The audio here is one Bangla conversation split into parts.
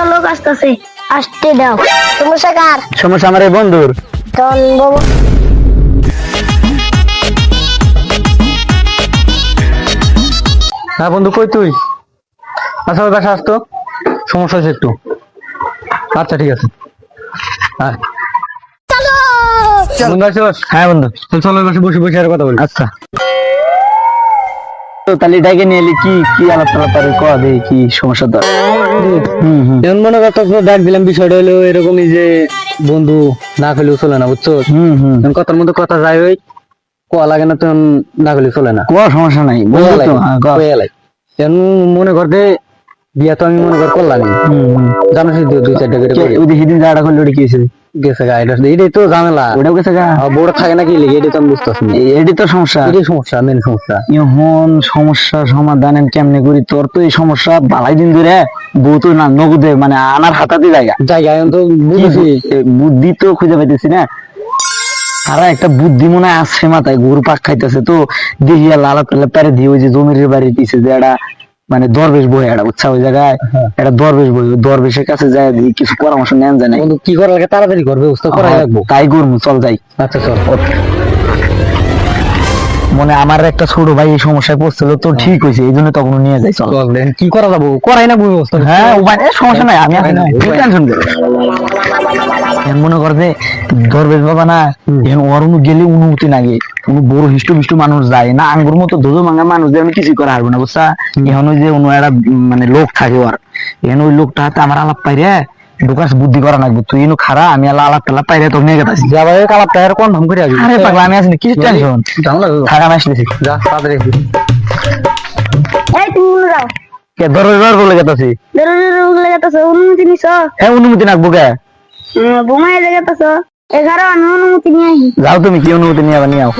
একটা লোক আসতেছে। আসতে দাও। সমস্যা কার? সমস্যা আমার এই বন্ধুর। তখন বাবু হ্যাঁ বন্ধু কই তুই? আচ্ছা বাসা আসতো সমস্যা হয়েছে একটু। আচ্ছা ঠিক আছে। হ্যাঁ। বন্ধু আসছিস হ্যাঁ বন্ধু। চল চলো ওই বাসে বসে বসে আর কথা বলি। আচ্ছা। তো তাহলে ডাকে নিয়ে এলি কি কি আলাপ দে কি সমস্যা মনে ডাক দিলাম বিষয়টা হলো এরকমই যে বন্ধু না খেলেও চলে না বুঝছ? হুম হুম। কথার মধ্যে কথা যায় ওই কোয়া লাগে না তখন না খেলেও চলে না। কোয়া সমস্যা নাই তো হ্যাঁ, মনে করতে বিয়া তো আমি মনে কর করলাম জানো সেই দুই চারটা করে ওই সেদিন যাটা করল ওটা কি হয়েছে? গেছে গা এটা এটাই তো ঝামেলা। ওটাও গেছে গা? আর বড় থাকে নাকি লেগে এটাই তো আমি বুঝতেছি। না এ- এটাই তো সমস্যা। এটাই সমস্যা মেন সমস্যা। এখন সমস্যা সমাধান কেমনে করি? তোর তো এই সমস্যা বালাই দিন ধরে বউ না নগদে মানে আনার হাতাতে জায়গা। জায়গা এখন তো বুঝেছি বুদ্ধি তো খুঁজে পাইতেছি না। সারা একটা বুদ্ধি মনে হয় আসছে মাথায়। গরু পাক খাইতেছে তো দেখি আর লালা পেলে পেরে দিয়ে ওই যে জমির বাড়ির পিছে যে একটা মানে দরবেশ বই একটা উৎসাহ ওই জায়গায় একটা দরবেশ বই দরবেশের কাছে যায় কিছু পরামর্শ নেন যায় না কিন্তু কি করার লাগে তাড়াতাড়ি করবে ব্যবস্থা করা লাগবো। তাই করব চল যাই। আচ্ছা চল। মনে হয় আমার একটা ছোট ভাই এই সমস্যায় পড়ছিল তো ঠিক হয়েছে এই জন্য তখন নিয়ে যাই চল। কি করা যাব? করাই না ব্যবস্থা হ্যাঁ উপায় নেই, সমস্যা নাই আমি আছি না। উপায় নাই, উপায় টেনশন করে মনে কর যে দরবেশ বাবা না এখন ওর অনু গেলে অনুমতি লাগে কোনো বড় হিষ্টু বিষ্টু মানুষ যায় না আঙ্গুর মতো ধোজো ভাঙা মানুষ দিয়ে আমি কিছু করা হারবো না বুঝছা? এখন ওই যে অন্য একটা মানে লোক থাকে ওর। এখন ওই লোকটা হাতে আমার আলাপ পাইরে ঢুকাস বুদ্ধি করা লাগবে তুই এনু খারা আমি আলা আলাপ টালাপ পাইরে তোর নিয়ে গেতাছি। যাবার কালার টায়ার কোন ধাম করে আসবি আরে পাগলা আমি আছি না, কিছু টেনশন। থাকা আমি আসতেছি যা তাড়াতাড়ি এই তুমি মনে যাও। কে দরবেশ বাবার বলে গেতাছি? বেরো বেরো উগলে গেতেছ অনুমতি নিছ? হ্যাঁ অনুমতি নাকবো কে? বোমাই গেতেছ। এগারো আমি অনুমতি নিয়ে আহি যাও তুমি কি অনুমতি নিয়ে আবার নিয়ে আও।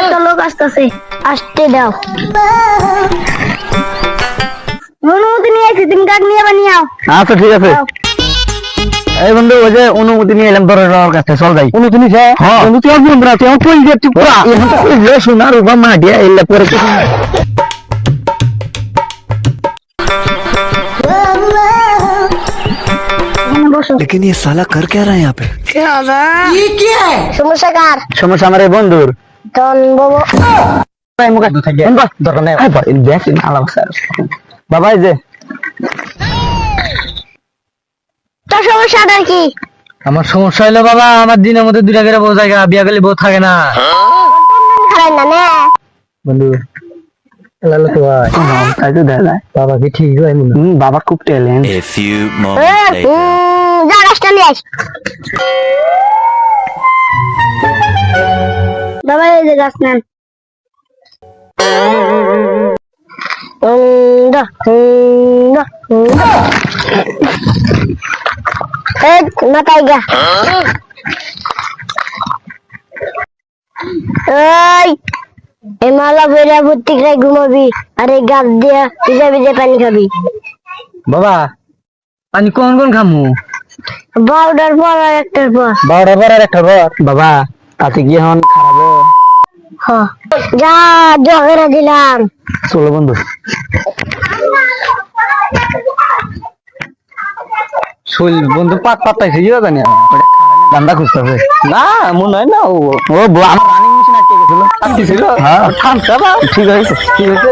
একটা লোক আসতেছে আসতে দাও। অনুমতি নিয়ে আসি তুমি কাক নিয়ে আবার নিয়ে আও আচ্ছা ঠিক আছে। এই বন্ধু ওই যে অনুমতি নিয়ে এলাম দরবেশ বাবার কাছে চল যাই অনুমতি নিছে হ্যাঁ। বন্ধু তুই আসবি না তুই আমার কই দিয়ে তুই পুরা এখন তো কইলে সোনার উবা মাটিয়া এলে পরে কিছু নাই। এখানে বসো लेकिन ये साला कर क्या रहा है यहाँ पे সমস্যা কার সমস্যা আমার এই বন্ধুর তখন বাবু ভাই মুখে এন বাস, দরকার নেই ভাই, ভাই, দেখ না আলাপ স্যার বাবা এই যে তোর সমস্যাটা কি আমার সমস্যা হলো বাবা আমার দিনের মধ্যে দুইটা করে বউ জায়গা বিয়া গেলে বউ থাকে না। বন্ধু লালো তো ভাই। তাই তো দেখা বাবা কি ঠিক হয় মনে হুম, বাবা খুব ট্যালেন্ট এ, moments later. উম, যা গাছটা নিয়ে আস বাবা এই যে গাছ নেন উম, দা, উম, দা, উম, দা। এই, মাথায় গা। এই এই মালা বইরা ভর্তি করে ঘুমাবি আর এই গাছ দিয়া ভিজা ভিজা পানি খাবি। বাবা আমি কোন কোন খামু? বারোটার পর আর একটার পর। বারোটা বার আর একটা বার বাবা তাতে কি এখন খারাপ যা জগেরা দিলাম। চলো বন্ধু। শৈল বন্ধু পাত পাতাইছে কি জানি। দান্দা খুঁজতেছে না মনে হয় না ও ও আমার রানিং মেশিন আটকে গেছিল। ছিল হ্যাঁ ঠান্ডা ঠিক হয়েছে ঠিক আছে।